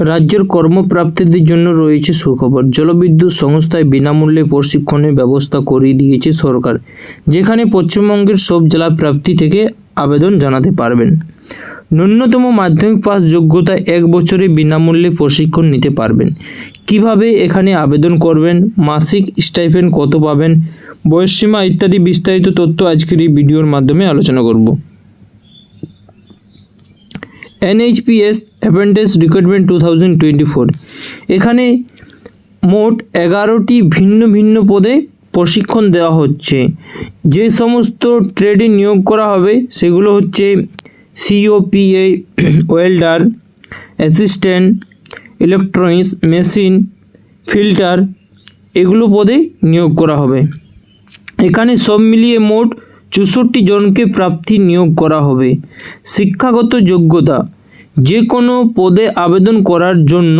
রাজ্যের কর্মপ্রাপ্তিদের জন্য রয়েছে সুখবর। জলবিদ্যুৎ সংস্থায় বিনামূল্যে প্রশিক্ষণের ব্যবস্থা করে দিয়েছে সরকার, যেখানে পশ্চিমবঙ্গের সব জেলা প্রাপ্তি থেকে আবেদন জানাতে পারবেন। ন্যূনতম মাধ্যমিক পাস যোগ্যতা এক বছরে বিনামূল্যে প্রশিক্ষণ নিতে পারবেন। কীভাবে এখানে আবেদন করবেন, মাসিক স্টাইপেন্ড কত পাবেন, বয়সসীমা ইত্যাদি বিস্তারিত তথ্য আজকের এই ভিডিওর মাধ্যমে আলোচনা করব। NHPS apprentice recruitment two thousand twenty four এখানে মোট এগারোটি ভিন্ন ভিন্ন পদে প্রশিক্ষণ দেওয়া হচ্ছে। যে সমস্ত ট্রেডে নিয়োগ করা হবে, সেগুলো হচ্ছে COPA welder assistant electronics machine fitter এগুলো পদে নিয়োগ করা হবে। এখানে সব মিলিয়ে মোট চৌষট্টি জনকে প্রার্থী নিয়োগ করা হবে। শিক্ষাগত যোগ্যতা যে কোনো পদে আবেদন করার জন্য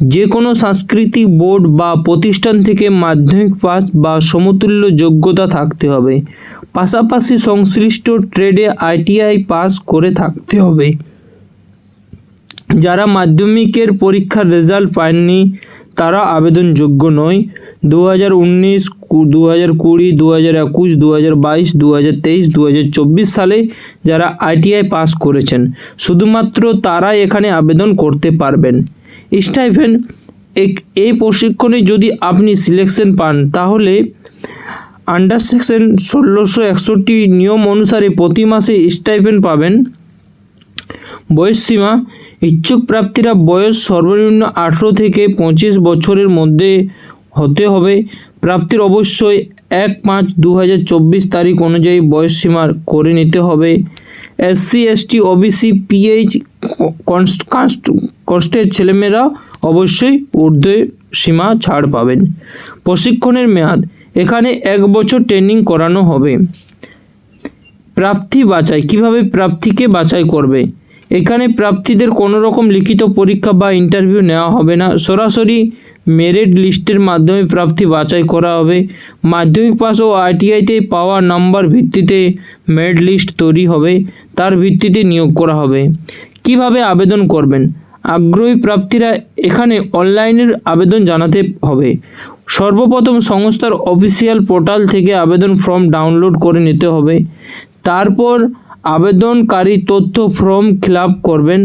যে কোনো সাংস্কৃতিক বোর্ড বা প্রতিষ্ঠান থেকে মাধ্যমিক পাস বা সমতুল্য যোগ্যতা থাকতে হবে। পাশাপাশি সংশ্লিষ্ট ট্রেডে আইটিআই পাস করে থাকতে হবে। যারা মাধ্যমিকের পরীক্ষার রেজাল্ট পাননি তারা আবেদনযোগ্য নয়। দু হাজার উনিশ দু হাজার কুড়ি দু হাজার একুশ দু হাজার বাইশ দু হাজার তেইশ দু হাজার চব্বিশ সালে যারা আইটিআই পাস করেছেন, শুধুমাত্র তারাই এখানে আবেদন করতে পারবেন। স্টাইফেন এই প্রশিক্ষণে যদি আপনি সিলেকশন পান, তাহলে আন্ডার সেকশন ষোলোশো একষট্টি নিয়ম অনুসারে প্রতি মাসে স্টাইফেন পাবেন। বয়সসীমা ইচ্ছুক প্রাপ্তীরা বয়স সর্বনিম্ন আঠেরো থেকে পঁচিশ বছরের মধ্যে হতে হবে। প্রাপ্তির অবশ্যই এক পাঁচ দু তারিখ অনুযায়ী বয়স সীমা করে নিতে হবে। এসসি, এসটি, ওবিসি, পিএইচ কষ্টের ছেলেমেয়েরা অবশ্যই ঊর্ধ্বে সীমা ছাড় পাবেন। প্রশিক্ষণের মেয়াদ, এখানে এক বছর ট্রেনিং করানো হবে। প্রাপ্তি বাছাই, কীভাবে প্রাপ্তিকে বাছাই করবে? এখানে প্রার্থীদের কোনো রকম লিখিত পরীক্ষা বা ইন্টারভিউ নেওয়া হবে না। সরাসরি মেরিট লিস্টের মাধ্যমে প্রার্থী বাছাই করা হবে। মাধ্যমিক পাস ও আইটিআইতে পাওয়া নাম্বার ভিত্তিতে মেরিট লিস্ট তৈরি হবে। তার ভিত্তিতে নিয়োগ করা হবে। কীভাবে আবেদন করবেন? আগ্রহী প্রার্থীরা এখানে অনলাইনের আবেদন জানাতে হবে। সর্বপ্রথম সংস্থার অফিসিয়াল পোর্টাল থেকে আবেদন ফর্ম ডাউনলোড করে নিতে হবে। তারপর আবেদনকারী তথ্য ফর্ম ফিল করবেন।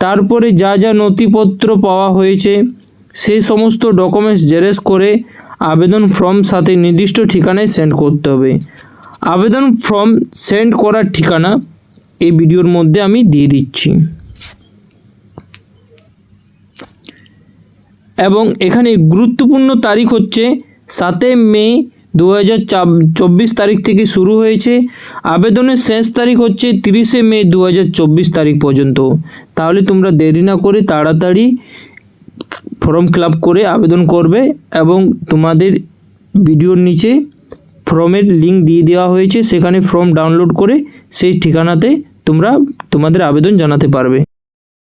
তারপরে যা যা নথিপত্র পাওয়া হয়েছে সেই সমস্ত ডকুমেন্টস জেরক্স করে আবেদন ফর্ম সাথে নির্দিষ্ট ঠিকানায় সেন্ড করতে হবে। আবেদন ফর্ম সেন্ড করার ঠিকানা এই ভিডিওর মধ্যে আমি দিয়ে দিচ্ছি। এবং এখানে গুরুত্বপূর্ণ তারিখ হচ্ছে সাতই মে দু হাজার চব্বিশ তারিখ থেকে শুরু হয়েছে। আবেদনের শেষ তারিখ হচ্ছে তিরিশে মে দু হাজার চব্বিশ তারিখ পর্যন্ত। তাহলে তোমরা দেরি না করে তাড়াতাড়ি ফর্ম ফিল করে আবেদন করবে এবং তোমাদের ভিডিওর নিচে ফর্মের লিঙ্ক দিয়ে দেওয়া হয়েছে। সেখানে ফর্ম ডাউনলোড করে সেই ঠিকানাতে তোমরা তোমাদের আবেদন জানাতে পারবে।